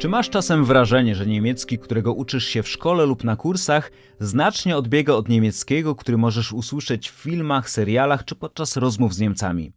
Czy masz czasem wrażenie, że niemiecki, którego uczysz się w szkole lub na kursach, znacznie odbiega od niemieckiego, który możesz usłyszeć w filmach, serialach czy podczas rozmów z Niemcami?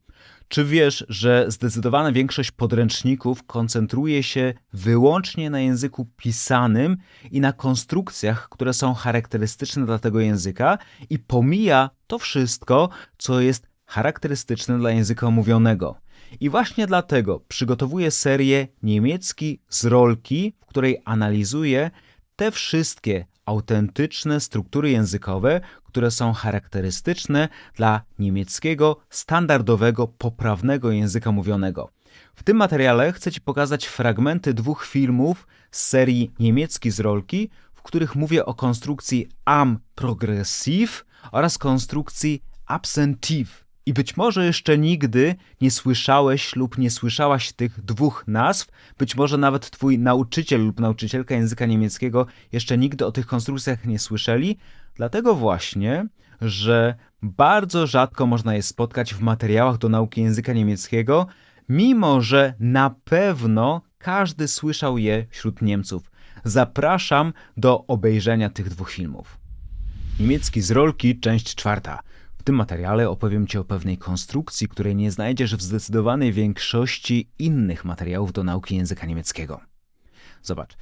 Czy wiesz, że zdecydowana większość podręczników koncentruje się wyłącznie na języku pisanym i na konstrukcjach, które są charakterystyczne dla tego języka i pomija to wszystko, co jest charakterystyczne dla języka mówionego? I właśnie dlatego przygotowuję serię Niemiecki z rolki, w której analizuję te wszystkie autentyczne struktury językowe, które są charakterystyczne dla niemieckiego, standardowego, poprawnego języka mówionego. W tym materiale chcę Ci pokazać fragmenty dwóch filmów z serii Niemiecki z rolki, w których mówię o konstrukcji am progressiv oraz konstrukcji absentiv. I być może jeszcze nigdy nie słyszałeś lub nie słyszałaś tych dwóch nazw, być może nawet twój nauczyciel lub nauczycielka języka niemieckiego jeszcze nigdy o tych konstrukcjach nie słyszeli, dlatego właśnie, że bardzo rzadko można je spotkać w materiałach do nauki języka niemieckiego, mimo że na pewno każdy słyszał je wśród Niemców. Zapraszam do obejrzenia tych dwóch filmów. Niemiecki z rolki, część czwarta. W tym materiale opowiem Ci o pewnej konstrukcji, której nie znajdziesz w zdecydowanej większości innych materiałów do nauki języka niemieckiego. Zobacz,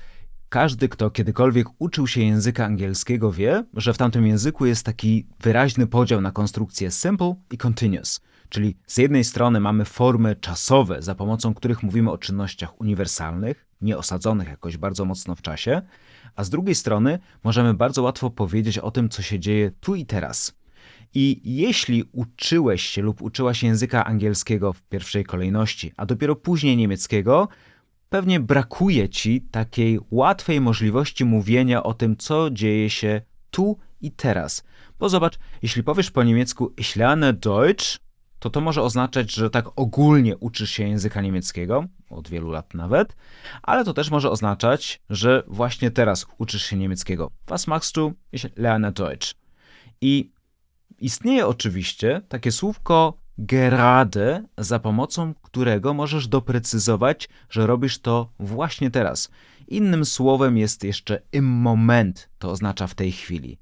każdy, kto kiedykolwiek uczył się języka angielskiego, wie, że w tamtym języku jest taki wyraźny podział na konstrukcje simple i continuous. Czyli z jednej strony mamy formy czasowe, za pomocą których mówimy o czynnościach uniwersalnych, nie osadzonych jakoś bardzo mocno w czasie, a z drugiej strony możemy bardzo łatwo powiedzieć o tym, co się dzieje tu i teraz. I jeśli uczyłeś się lub uczyłaś języka angielskiego w pierwszej kolejności, a dopiero później niemieckiego, pewnie brakuje ci takiej łatwej możliwości mówienia o tym, co dzieje się tu i teraz. Bo zobacz, jeśli powiesz po niemiecku ich lerne Deutsch, to to może oznaczać, że tak ogólnie uczysz się języka niemieckiego, od wielu lat nawet, ale to też może oznaczać, że właśnie teraz uczysz się niemieckiego. Was machst du? Ich lerne Deutsch. I Istnieje oczywiście takie słówko gerade, za pomocą którego możesz doprecyzować, że robisz to właśnie teraz. Innym słowem jest jeszcze im moment, to oznacza w tej chwili.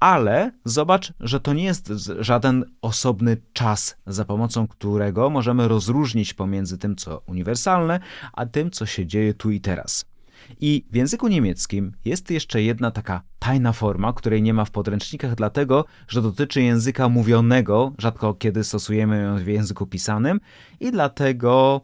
Ale zobacz, że to nie jest żaden osobny czas, za pomocą którego możemy rozróżnić pomiędzy tym, co uniwersalne, a tym, co się dzieje tu i teraz. I w języku niemieckim jest jeszcze jedna taka tajna forma, której nie ma w podręcznikach, dlatego że dotyczy języka mówionego, rzadko kiedy stosujemy ją w języku pisanym i dlatego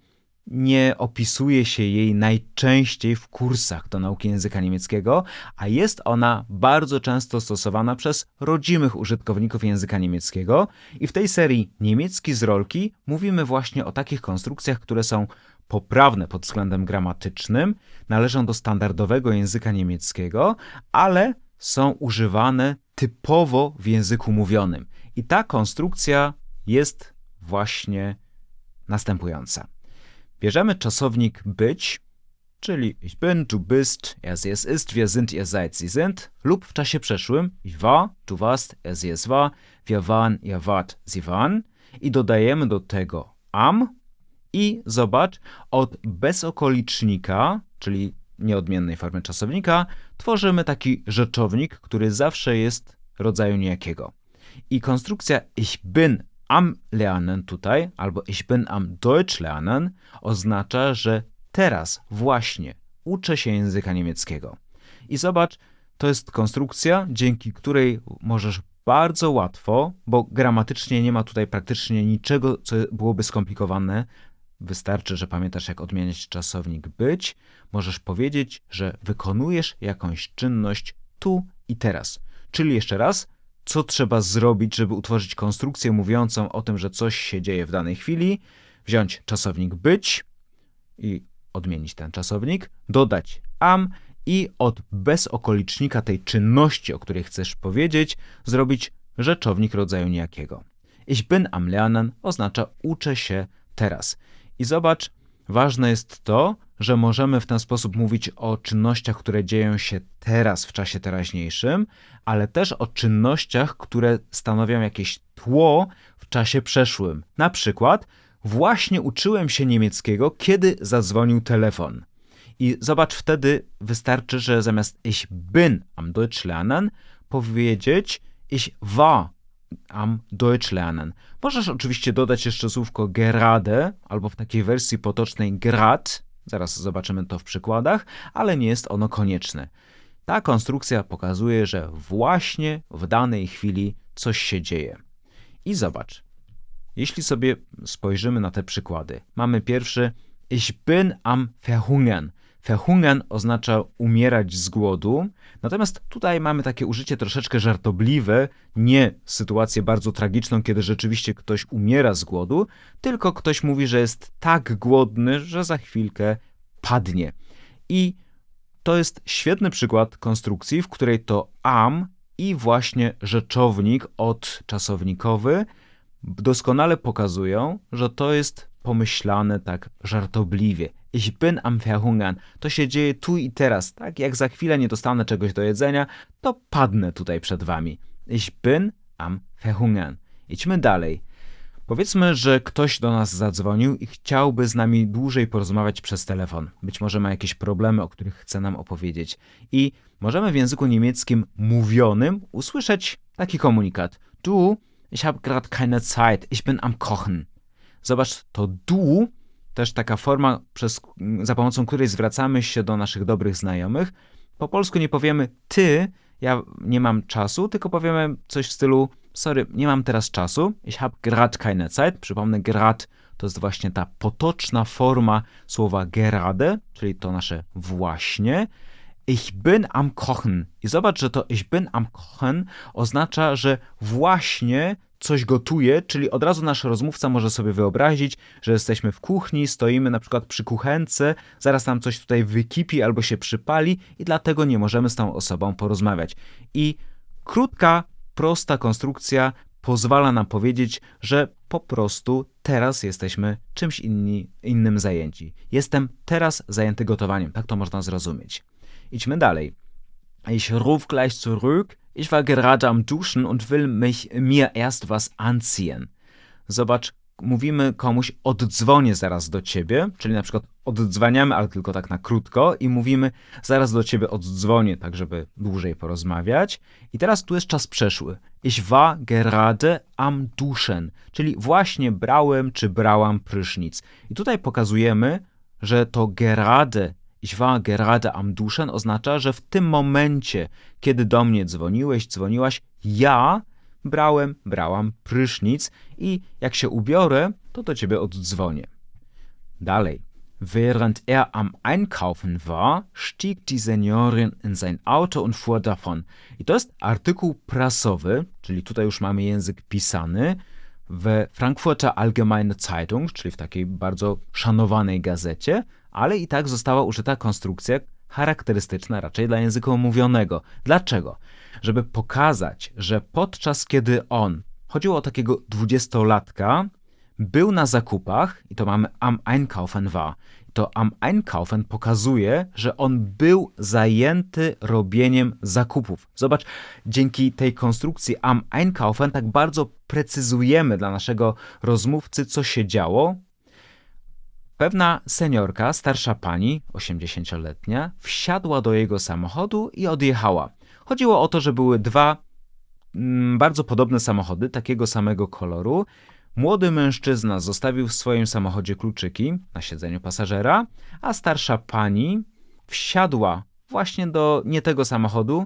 nie opisuje się jej najczęściej w kursach do nauki języka niemieckiego, a jest ona bardzo często stosowana przez rodzimych użytkowników języka niemieckiego. I w tej serii Niemiecki z rolki mówimy właśnie o takich konstrukcjach, które są poprawne pod względem gramatycznym, należą do standardowego języka niemieckiego, ale są używane typowo w języku mówionym. I ta konstrukcja jest właśnie następująca. Bierzemy czasownik być, czyli ich bin, du bist, er sie es ist, wir sind, ihr seid, sie sind, lub w czasie przeszłym ich war, du warst, er sie es war, wir waren, ihr wart, sie waren i dodajemy do tego am, i zobacz, od bezokolicznika, czyli nieodmiennej formy czasownika, tworzymy taki rzeczownik, który zawsze jest rodzaju niejakiego. I konstrukcja ich bin am lernen tutaj, albo ich bin am Deutsch lernen, oznacza, że teraz właśnie uczę się języka niemieckiego. I zobacz, to jest konstrukcja, dzięki której możesz bardzo łatwo, bo gramatycznie nie ma tutaj praktycznie niczego, co byłoby skomplikowane, Wystarczy, że pamiętasz, jak odmieniać czasownik być. Możesz powiedzieć, że wykonujesz jakąś czynność tu i teraz. Czyli jeszcze raz, co trzeba zrobić, żeby utworzyć konstrukcję mówiącą o tym, że coś się dzieje w danej chwili? Wziąć czasownik być i odmienić ten czasownik, dodać am i od bezokolicznika tej czynności, o której chcesz powiedzieć, zrobić rzeczownik rodzaju niejakiego. Ich bin am Lernen oznacza uczę się teraz. I zobacz, ważne jest to, że możemy w ten sposób mówić o czynnościach, które dzieją się teraz w czasie teraźniejszym, ale też o czynnościach, które stanowią jakieś tło w czasie przeszłym. Na przykład, właśnie uczyłem się niemieckiego, kiedy zadzwonił telefon. I zobacz, wtedy wystarczy, że zamiast ich bin am Deutsch lernen, powiedzieć ich war am Deutsch lernen. Możesz oczywiście dodać jeszcze słówko gerade, albo w takiej wersji potocznej grad, zaraz zobaczymy to w przykładach, ale nie jest ono konieczne. Ta konstrukcja pokazuje, że właśnie w danej chwili coś się dzieje. I zobacz, jeśli sobie spojrzymy na te przykłady, mamy pierwszy Ich bin am verhungern. Verhungern oznacza umierać z głodu, natomiast tutaj mamy takie użycie troszeczkę żartobliwe, nie sytuację bardzo tragiczną, kiedy rzeczywiście ktoś umiera z głodu, tylko ktoś mówi, że jest tak głodny, że za chwilkę padnie. I to jest świetny przykład konstrukcji, w której to am i właśnie rzeczownik odczasownikowy doskonale pokazują, że to jest pomyślane tak żartobliwie. Ich bin am verhungern. To się dzieje tu i teraz. Tak jak za chwilę nie dostanę czegoś do jedzenia, to padnę tutaj przed wami. Ich bin am verhungern. Idźmy dalej. Powiedzmy, że ktoś do nas zadzwonił i chciałby z nami dłużej porozmawiać przez telefon. Być może ma jakieś problemy, o których chce nam opowiedzieć. I możemy w języku niemieckim mówionym usłyszeć taki komunikat. Du, ich habe gerade keine Zeit, ich bin am Kochen. Zobacz, to du, też taka forma, przez, za pomocą której zwracamy się do naszych dobrych znajomych. Po polsku nie powiemy ty, ja nie mam czasu, tylko powiemy coś w stylu sorry, nie mam teraz czasu, ich habe grad keine Zeit. Przypomnę, grad to jest właśnie ta potoczna forma słowa gerade, czyli to nasze właśnie. Ich bin am Kochen. I zobacz, że to ich bin am Kochen oznacza, że właśnie coś gotuje, czyli od razu nasz rozmówca może sobie wyobrazić, że jesteśmy w kuchni, stoimy na przykład przy kuchence, zaraz nam coś tutaj wykipi albo się przypali i dlatego nie możemy z tą osobą porozmawiać. I krótka, prosta konstrukcja pozwala nam powiedzieć, że po prostu teraz jesteśmy czymś inni, innym zajęci. Jestem teraz zajęty gotowaniem. Tak to można zrozumieć. Idźmy dalej. Ich ruf gleich zurück. Ich war gerade am Duschen und will mich, mir erst was anziehen. Zobacz, mówimy komuś oddzwonię zaraz do ciebie, czyli na przykład oddzwaniamy, ale tylko tak na krótko i mówimy zaraz do ciebie oddzwonię, tak żeby dłużej porozmawiać. I teraz tu jest czas przeszły. Ich war gerade am Duschen, czyli właśnie brałem czy brałam prysznic. I tutaj pokazujemy, że to gerade ich war gerade am Duschen oznacza, że w tym momencie, kiedy do mnie dzwoniłeś, dzwoniłaś, ja brałem, brałam prysznic i jak się ubiorę, to do ciebie oddzwonię. Dalej. Während er am Einkaufen war, stieg die Seniorin in sein Auto und fuhr davon. I to jest artykuł prasowy, czyli tutaj już mamy język pisany, w Frankfurter Allgemeine Zeitung, czyli w takiej bardzo szanowanej gazecie, ale i tak została użyta konstrukcja charakterystyczna raczej dla języka mówionego. Dlaczego? Żeby pokazać, że podczas kiedy on, chodziło o takiego dwudziestolatka, był na zakupach, i to mamy am Einkaufen war, to am Einkaufen pokazuje, że on był zajęty robieniem zakupów. Zobacz, dzięki tej konstrukcji am Einkaufen tak bardzo precyzujemy dla naszego rozmówcy, co się działo. Pewna seniorka, starsza pani, 80-letnia, wsiadła do jego samochodu i odjechała. Chodziło o to, że były dwa mm, bardzo podobne samochody, takiego samego koloru. Młody mężczyzna zostawił w swoim samochodzie kluczyki na siedzeniu pasażera, a starsza pani wsiadła właśnie do nie tego samochodu,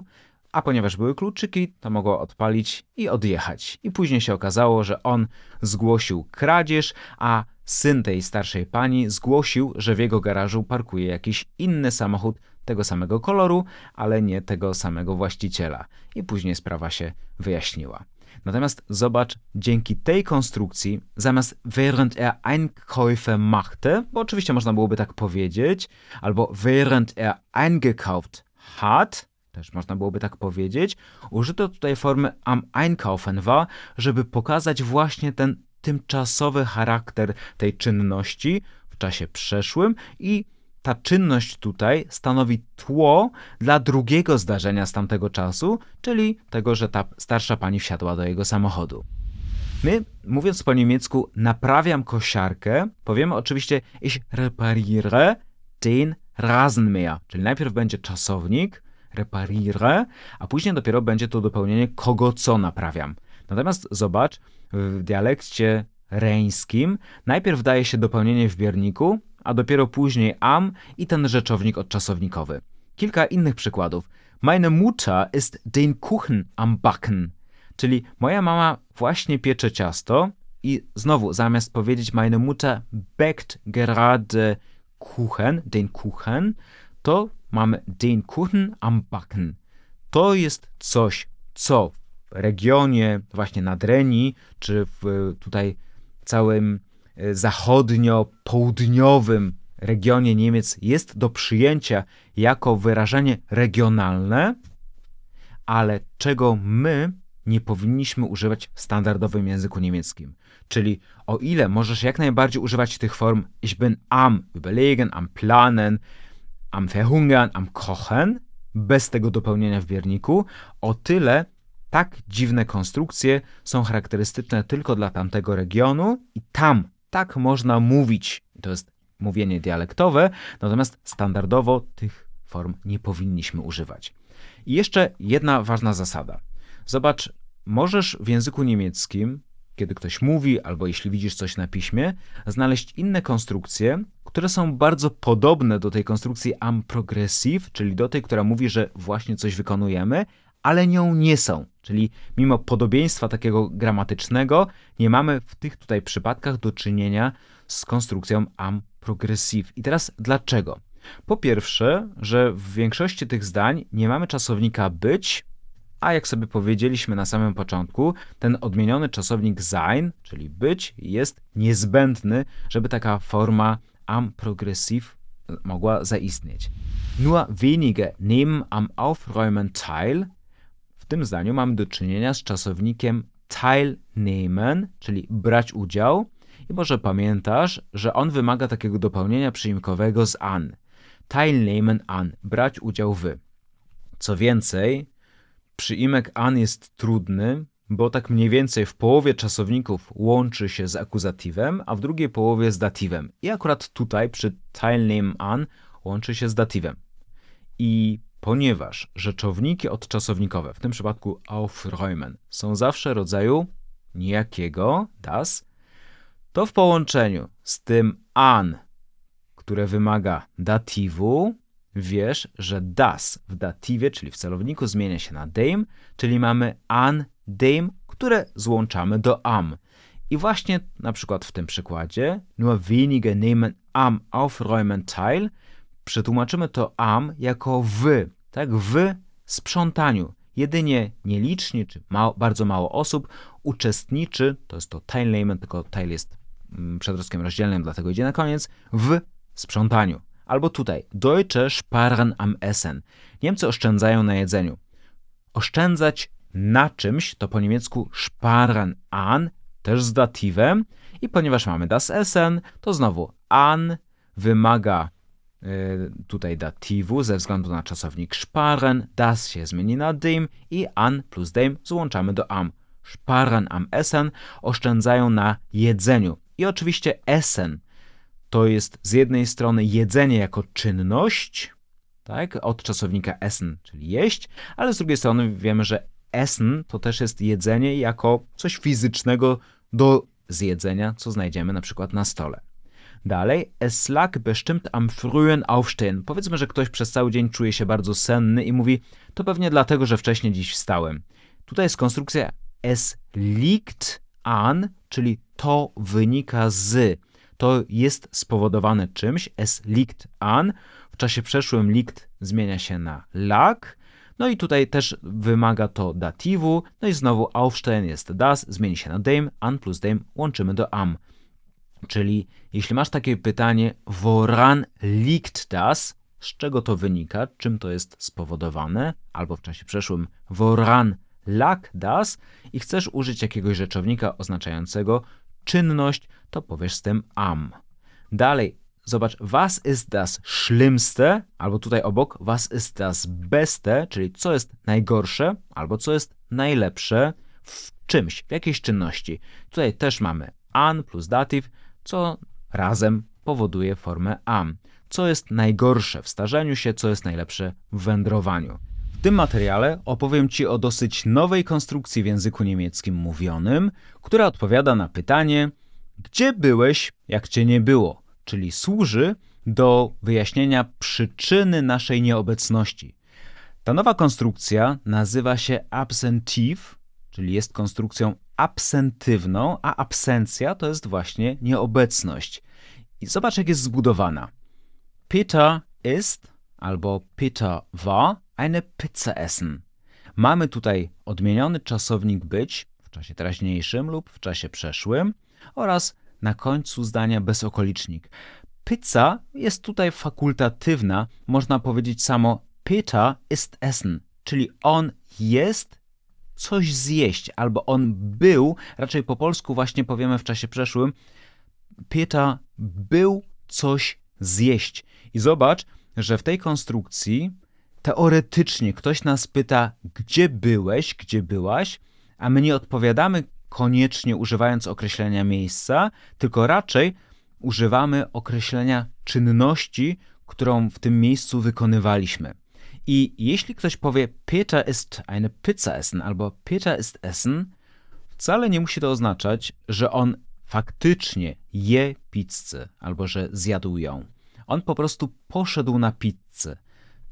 a ponieważ były kluczyki, to mogła odpalić i odjechać. I później się okazało, że on zgłosił kradzież, a syn tej starszej pani zgłosił, że w jego garażu parkuje jakiś inny samochód tego samego koloru, ale nie tego samego właściciela. I później sprawa się wyjaśniła. Natomiast zobacz, dzięki tej konstrukcji, zamiast während er Einkäufe machte, bo oczywiście można byłoby tak powiedzieć, albo während er eingekauft hat, też można byłoby tak powiedzieć, użyto tutaj formy am Einkaufen war, żeby pokazać właśnie ten tymczasowy charakter tej czynności w czasie przeszłym i ta czynność tutaj stanowi tło dla drugiego zdarzenia z tamtego czasu, czyli tego, że ta starsza pani wsiadła do jego samochodu. My, mówiąc po niemiecku, naprawiam kosiarkę, powiemy oczywiście ich repariere den Rasenmäher, czyli najpierw będzie czasownik, repariere, a później dopiero będzie to dopełnienie kogo co naprawiam. Natomiast zobacz, w dialekcie reńskim najpierw daje się dopełnienie w bierniku, a dopiero później am i ten rzeczownik odczasownikowy. Kilka innych przykładów. Meine Mutter ist den Kuchen am Backen. Czyli moja mama właśnie piecze ciasto i znowu zamiast powiedzieć meine Mutter backt gerade Kuchen, den Kuchen, to mamy den Kuchen am Backen. To jest coś, co regionie właśnie Nadrenii, czy w tutaj całym e, zachodnio-południowym regionie Niemiec jest do przyjęcia jako wyrażenie regionalne, ale czego my nie powinniśmy używać w standardowym języku niemieckim. Czyli o ile możesz jak najbardziej używać tych form ich bin am überlegen, am planen, am verhungern, am kochen, bez tego dopełnienia w bierniku, o tyle tak dziwne konstrukcje są charakterystyczne tylko dla tamtego regionu i tam tak można mówić. To jest mówienie dialektowe, natomiast standardowo tych form nie powinniśmy używać. I jeszcze jedna ważna zasada. Zobacz, możesz w języku niemieckim, kiedy ktoś mówi, albo jeśli widzisz coś na piśmie, znaleźć inne konstrukcje, które są bardzo podobne do tej konstrukcji am progressive, czyli do tej, która mówi, że właśnie coś wykonujemy, ale nią nie są. Czyli mimo podobieństwa takiego gramatycznego, nie mamy w tych tutaj przypadkach do czynienia z konstrukcją am progressive. I teraz dlaczego? Po pierwsze, że w większości tych zdań nie mamy czasownika być, a jak sobie powiedzieliśmy na samym początku, ten odmieniony czasownik sein, czyli być, jest niezbędny, żeby taka forma am progressive mogła zaistnieć. Nur wenige nehmen am Aufräumen teil. Tym zdaniu mamy do czynienia z czasownikiem teilnehmen, czyli brać udział. I może pamiętasz, że on wymaga takiego dopełnienia przyimkowego z an. Teilnehmen an, brać udział w. Co więcej, przyimek an jest trudny, bo tak mniej więcej w połowie czasowników łączy się z akuzatywem, a w drugiej połowie z datywem. I akurat tutaj przy teilnehmen an łączy się z datywem. I ponieważ rzeczowniki odczasownikowe, w tym przypadku aufräumen, są zawsze rodzaju niejakiego, das, to w połączeniu z tym an, które wymaga datywu, wiesz, że das w datywie, czyli w celowniku, zmienia się na dem, czyli mamy an, dem, które złączamy do am. I właśnie na przykład w tym przykładzie, nur wenige nehmen am aufräumen teil, przetłumaczymy to am jako wy, tak, w sprzątaniu. Jedynie nieliczni, czy mało, bardzo mało osób uczestniczy, to jest to teilnehmen, tylko teil jest mm, przedrostkiem rozdzielnym, dlatego idzie na koniec, w sprzątaniu. Albo tutaj, Deutsche sparen am Essen. Niemcy oszczędzają na jedzeniu. Oszczędzać na czymś to po niemiecku sparen an, też z datywem. I ponieważ mamy das Essen, to znowu an wymaga tutaj datywu ze względu na czasownik sparen, das się zmieni na dem i an plus dem złączamy do am. Sparen am Essen oszczędzają na jedzeniu. I oczywiście Essen to jest z jednej strony jedzenie jako czynność, tak, od czasownika essen, czyli jeść, ale z drugiej strony wiemy, że essen to też jest jedzenie jako coś fizycznego do zjedzenia, co znajdziemy na przykład na stole. Dalej, es lag bestimmt am frühen Aufstehen. Powiedzmy, że ktoś przez cały dzień czuje się bardzo senny i mówi, to pewnie dlatego, że wcześniej dziś wstałem. Tutaj jest konstrukcja es liegt an, czyli to wynika z to jest spowodowane czymś, es liegt an. W czasie przeszłym liegt zmienia się na lag. No i tutaj też wymaga to datywu. No i znowu aufstehen jest das, zmieni się na dem, an plus dem łączymy do am. Czyli jeśli masz takie pytanie, woran liegt das, z czego to wynika, czym to jest spowodowane, albo w czasie przeszłym woran lag das i chcesz użyć jakiegoś rzeczownika oznaczającego czynność, to powiesz z tym am. Dalej, zobacz, was ist das Schlimmste, albo tutaj obok, was ist das Beste, czyli co jest najgorsze, albo co jest najlepsze w czymś, w jakiejś czynności. Tutaj też mamy an plus datyw, co razem powoduje formę am. co jest najgorsze w starzeniu się, co jest najlepsze w wędrowaniu. W tym materiale opowiem Ci o dosyć nowej konstrukcji w języku niemieckim mówionym, która odpowiada na pytanie, gdzie byłeś, jak Cię nie było, czyli służy do wyjaśnienia przyczyny naszej nieobecności. Ta nowa konstrukcja nazywa się absentive, czyli jest konstrukcją absentywną, a absencja to jest właśnie nieobecność. I zobacz, jak jest zbudowana. Peter ist albo Peter war eine Pizza essen. Mamy tutaj odmieniony czasownik być w czasie teraźniejszym lub w czasie przeszłym oraz na końcu zdania bezokolicznik. Pizza jest tutaj fakultatywna, można powiedzieć samo Peter ist essen, czyli on jest coś zjeść, albo on był, raczej po polsku właśnie powiemy w czasie przeszłym, Peter był coś zjeść. I zobacz, że w tej konstrukcji teoretycznie ktoś nas pyta, gdzie byłeś, gdzie byłaś, a my nie odpowiadamy koniecznie używając określenia miejsca, tylko raczej używamy określenia czynności, którą w tym miejscu wykonywaliśmy. I jeśli ktoś powie Peter ist eine Pizza essen albo Peter ist essen, wcale nie musi to oznaczać, że on faktycznie je pizzę albo że zjadł ją. On po prostu poszedł na pizzę.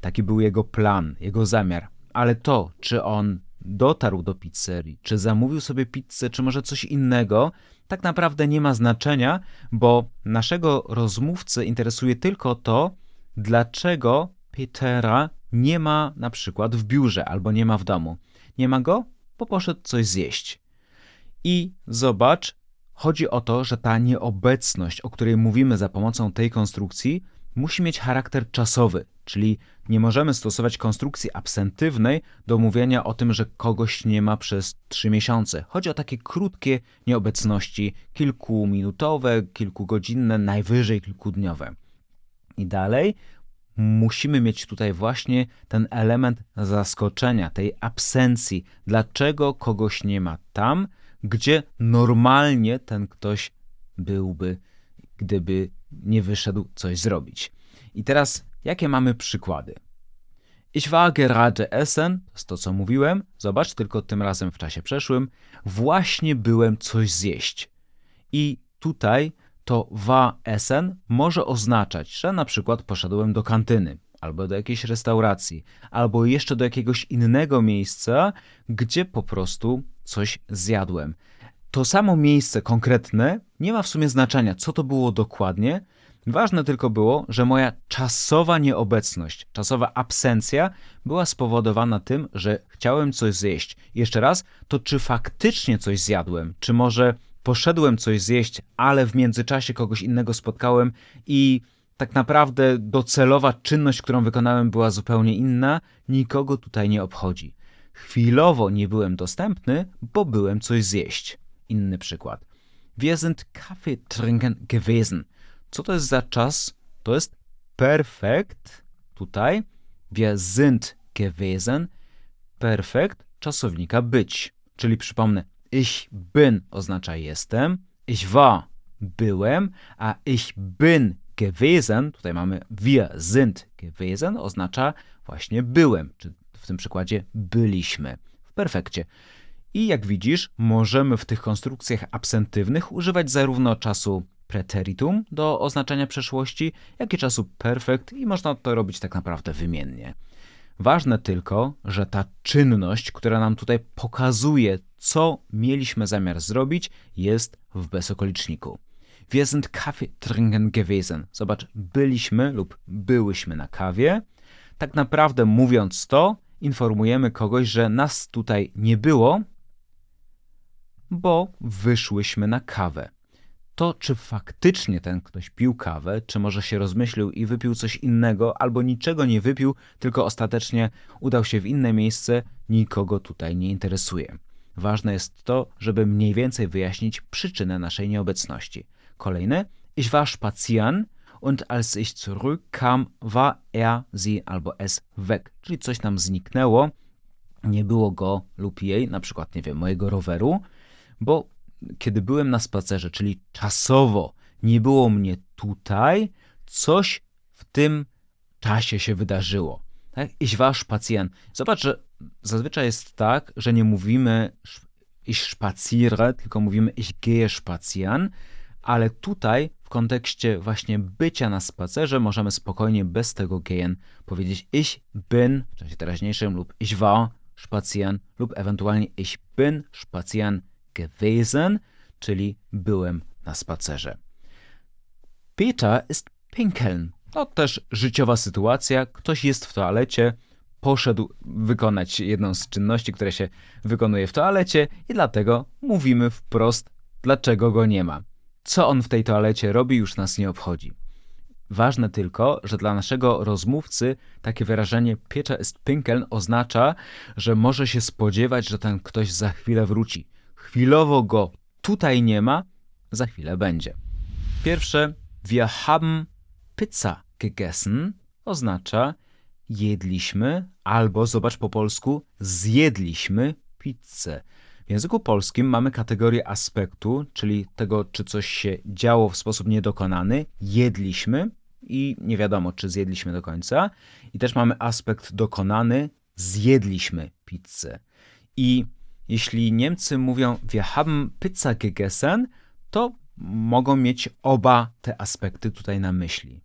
Taki był jego plan, jego zamiar. Ale to, czy on dotarł do pizzerii, czy zamówił sobie pizzę, czy może coś innego, tak naprawdę nie ma znaczenia, bo naszego rozmówcy interesuje tylko to, dlaczego Petera nie ma na przykład w biurze albo nie ma w domu. Nie ma go, bo poszedł coś zjeść. I zobacz, chodzi o to, że ta nieobecność, o której mówimy za pomocą tej konstrukcji, musi mieć charakter czasowy, czyli nie możemy stosować konstrukcji absentywnej do mówienia o tym, że kogoś nie ma przez trzy miesiące. Chodzi o takie krótkie nieobecności, kilkuminutowe, kilkugodzinne, najwyżej kilkudniowe. I dalej musimy mieć tutaj właśnie ten element zaskoczenia, tej absencji. Dlaczego kogoś nie ma tam, gdzie normalnie ten ktoś byłby, gdyby nie wyszedł coś zrobić. I teraz, jakie mamy przykłady? Ich war gerade essen, to jest to, co mówiłem, zobacz, tylko tym razem w czasie przeszłym, właśnie byłem coś zjeść. I tutaj to war essen może oznaczać, że na przykład poszedłem do kantyny, albo do jakiejś restauracji, albo jeszcze do jakiegoś innego miejsca, gdzie po prostu coś zjadłem. To samo miejsce konkretne nie ma w sumie znaczenia, co to było dokładnie. Ważne tylko było, że moja czasowa nieobecność, czasowa absencja była spowodowana tym, że chciałem coś zjeść. Jeszcze raz, to czy faktycznie coś zjadłem, czy może poszedłem coś zjeść, ale w międzyczasie kogoś innego spotkałem i tak naprawdę docelowa czynność, którą wykonałem, była zupełnie inna, nikogo tutaj nie obchodzi. Chwilowo nie byłem dostępny, bo byłem coś zjeść. Inny przykład. Wir sind Kaffee trinken gewesen. Co to jest za czas? To jest perfekt. Tutaj. Wir sind gewesen. Perfekt czasownika być. Czyli przypomnę, ich bin oznacza jestem, ich war byłem, a ich bin gewesen, tutaj mamy wir sind gewesen, oznacza właśnie byłem, czy w tym przykładzie byliśmy w perfekcie. I jak widzisz, możemy w tych konstrukcjach absentywnych używać zarówno czasu preteritum do oznaczenia przeszłości, jak i czasu perfect i można to robić tak naprawdę wymiennie. Ważne tylko, że ta czynność, która nam tutaj pokazuje, co mieliśmy zamiar zrobić, jest w bezokoliczniku. Wir sind Kaffee trinken gewesen. Zobacz, byliśmy lub byłyśmy na kawie. Tak naprawdę mówiąc to, informujemy kogoś, że nas tutaj nie było, bo wyszłyśmy na kawę. To, czy faktycznie ten ktoś pił kawę, czy może się rozmyślił i wypił coś innego, albo niczego nie wypił, tylko ostatecznie udał się w inne miejsce, nikogo tutaj nie interesuje. Ważne jest to, żeby mniej więcej wyjaśnić przyczynę naszej nieobecności. Kolejne. Ich war spazieren und als ich zurückkam, war er, sie albo es weg. Czyli coś nam zniknęło, nie było go lub jej, na przykład, nie wiem, mojego roweru, bo kiedy byłem na spacerze, czyli czasowo nie było mnie tutaj, coś w tym czasie się wydarzyło. Tak? Ich war spazieren. Zobacz, że zazwyczaj jest tak, że nie mówimy ich spaziere, tylko mówimy ich gehe spazieren, ale tutaj w kontekście właśnie bycia na spacerze możemy spokojnie bez tego gehen powiedzieć ich bin w czasie teraźniejszym lub ich war spazieren lub ewentualnie ich bin spazieren gewesen, czyli byłem na spacerze. Peter ist pinkeln. To też życiowa sytuacja. Ktoś jest w toalecie, poszedł wykonać jedną z czynności, które się wykonuje w toalecie i dlatego mówimy wprost, dlaczego go nie ma. Co on w tej toalecie robi, już nas nie obchodzi. Ważne tylko, że dla naszego rozmówcy takie wyrażenie piecza ist pinkeln oznacza, że może się spodziewać, że ten ktoś za chwilę wróci. Chwilowo go tutaj nie ma, za chwilę będzie. Pierwsze, wir haben Pizza gegessen oznacza jedliśmy, albo zobacz po polsku, zjedliśmy pizzę. W języku polskim mamy kategorię aspektu, czyli tego, czy coś się działo w sposób niedokonany. Jedliśmy i nie wiadomo, czy zjedliśmy do końca. I też mamy aspekt dokonany, zjedliśmy pizzę. I jeśli Niemcy mówią wir haben Pizza gegessen, to mogą mieć oba te aspekty tutaj na myśli.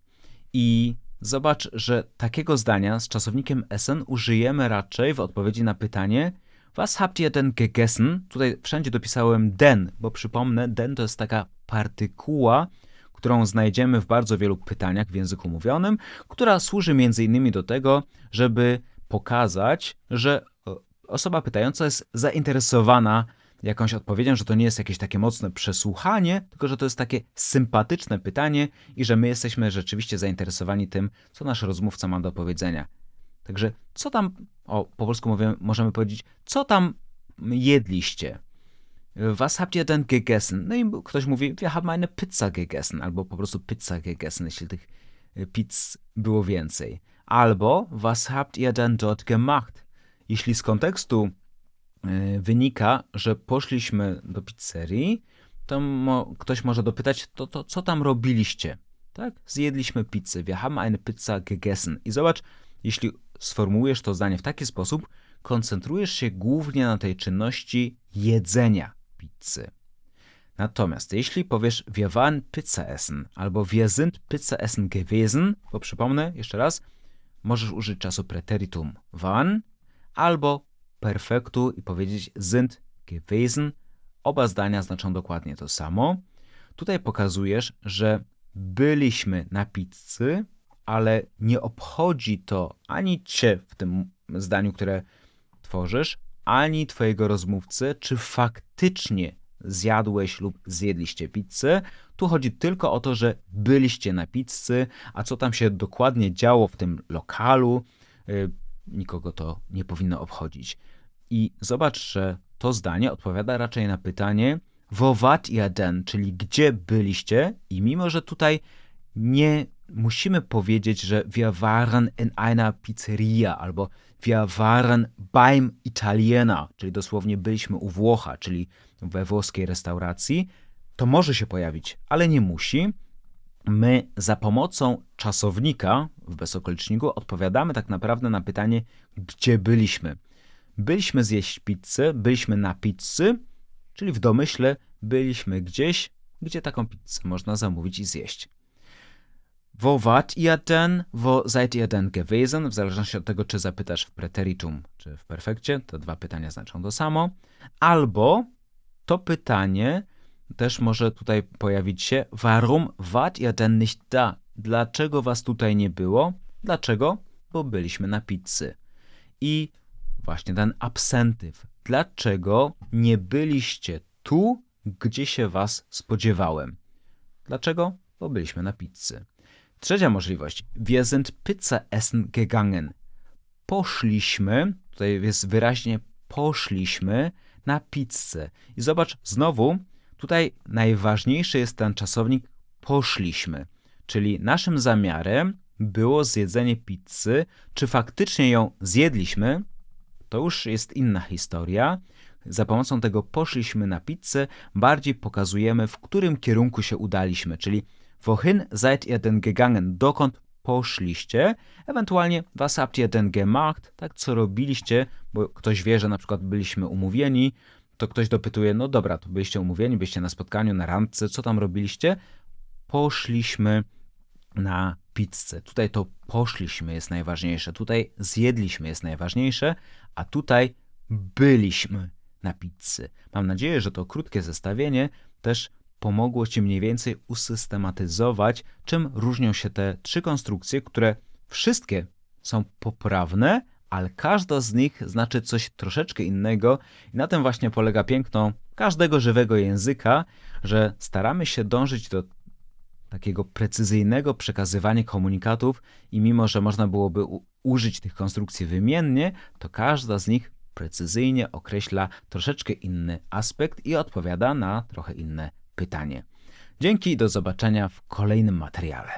I zobacz, że takiego zdania z czasownikiem essen użyjemy raczej w odpowiedzi na pytanie Was habt ihr denn gegessen? Tutaj wszędzie dopisałem den, bo przypomnę, den to jest taka partykuła, którą znajdziemy w bardzo wielu pytaniach w języku mówionym, która służy między innymi do tego, żeby pokazać, że osoba pytająca jest zainteresowana jakąś odpowiedzią, że to nie jest jakieś takie mocne przesłuchanie, tylko że to jest takie sympatyczne pytanie i że my jesteśmy rzeczywiście zainteresowani tym, co nasz rozmówca ma do powiedzenia. Także co tam, o po polsku mówię, możemy powiedzieć, co tam jedliście? Was habt ihr denn gegessen? No i ktoś mówi, wir haben eine Pizza gegessen, albo po prostu pizza gegessen, jeśli tych e, pizz było więcej. Albo was habt ihr denn dort gemacht? Jeśli z kontekstu E, wynika, że poszliśmy do pizzerii, to mo ktoś może dopytać, to, to co tam robiliście? Tak? Zjedliśmy pizzę. Wir haben eine Pizza gegessen. I zobacz, jeśli sformułujesz to zdanie w taki sposób, koncentrujesz się głównie na tej czynności jedzenia pizzy. Natomiast jeśli powiesz wir waren Pizza essen albo wir sind Pizza essen gewesen, bo przypomnę jeszcze raz, możesz użyć czasu preteritum waren albo perfektu i powiedzieć sind gewesen. Oba zdania znaczą dokładnie to samo. Tutaj pokazujesz, że byliśmy na pizzy, ale nie obchodzi to ani cię w tym zdaniu, które tworzysz, ani twojego rozmówcy, czy faktycznie zjadłeś lub zjedliście pizzę. Tu chodzi tylko o to, że byliście na pizzy, a co tam się dokładnie działo w tym lokalu, yy, nikogo to nie powinno obchodzić. I zobacz, że to zdanie odpowiada raczej na pytanie wo wart ihr czyli gdzie byliście? I mimo, że tutaj nie musimy powiedzieć, że wir waren in einer pizzeria albo wir waren beim Italiener, czyli dosłownie byliśmy u Włocha, czyli we włoskiej restauracji, to może się pojawić, ale nie musi. My za pomocą czasownika w bezokoliczniku odpowiadamy tak naprawdę na pytanie, gdzie byliśmy. Byliśmy zjeść pizzę, byliśmy na pizzy, czyli w domyśle byliśmy gdzieś, gdzie taką pizzę można zamówić i zjeść. Wo wart ihr denn? Wo seid ihr denn gewesen? W zależności od tego, czy zapytasz w preteritum, czy w perfekcie, to dwa pytania znaczą to samo. Albo to pytanie też może tutaj pojawić się Warum wart ihr denn nicht da? Dlaczego was tutaj nie było? Dlaczego? Bo byliśmy na pizzy. I właśnie ten absentyw. Dlaczego nie byliście tu, gdzie się was spodziewałem? Dlaczego? Bo byliśmy na pizzy. Trzecia możliwość. Wir sind Pizza essen gegangen. Poszliśmy, tutaj jest wyraźnie poszliśmy na pizzę. I zobacz, znowu, tutaj najważniejszy jest ten czasownik poszliśmy. Czyli naszym zamiarem było zjedzenie pizzy. Czy faktycznie ją zjedliśmy? to już jest inna historia. Za pomocą tego poszliśmy na pizzę, bardziej pokazujemy, w którym kierunku się udaliśmy, czyli wohin seid ihr denn gegangen? Dokąd poszliście, ewentualnie was habt ihr denn gemacht, tak co robiliście, bo ktoś wie, że na przykład byliśmy umówieni, to ktoś dopytuje, no dobra, to byliście umówieni, byliście na spotkaniu, na randce, co tam robiliście? Poszliśmy na pizzę. Tutaj to poszliśmy jest najważniejsze, tutaj zjedliśmy jest najważniejsze, a tutaj byliśmy na pizzy. Mam nadzieję, że to krótkie zestawienie też pomogło Ci mniej więcej usystematyzować, czym różnią się te trzy konstrukcje, które wszystkie są poprawne, ale każda z nich znaczy coś troszeczkę innego i na tym właśnie polega piękno każdego żywego języka, że staramy się dążyć do takiego precyzyjnego przekazywania komunikatów i mimo, że można byłoby użyć tych konstrukcji wymiennie, to każda z nich precyzyjnie określa troszeczkę inny aspekt i odpowiada na trochę inne pytanie. Dzięki do zobaczenia w kolejnym materiale.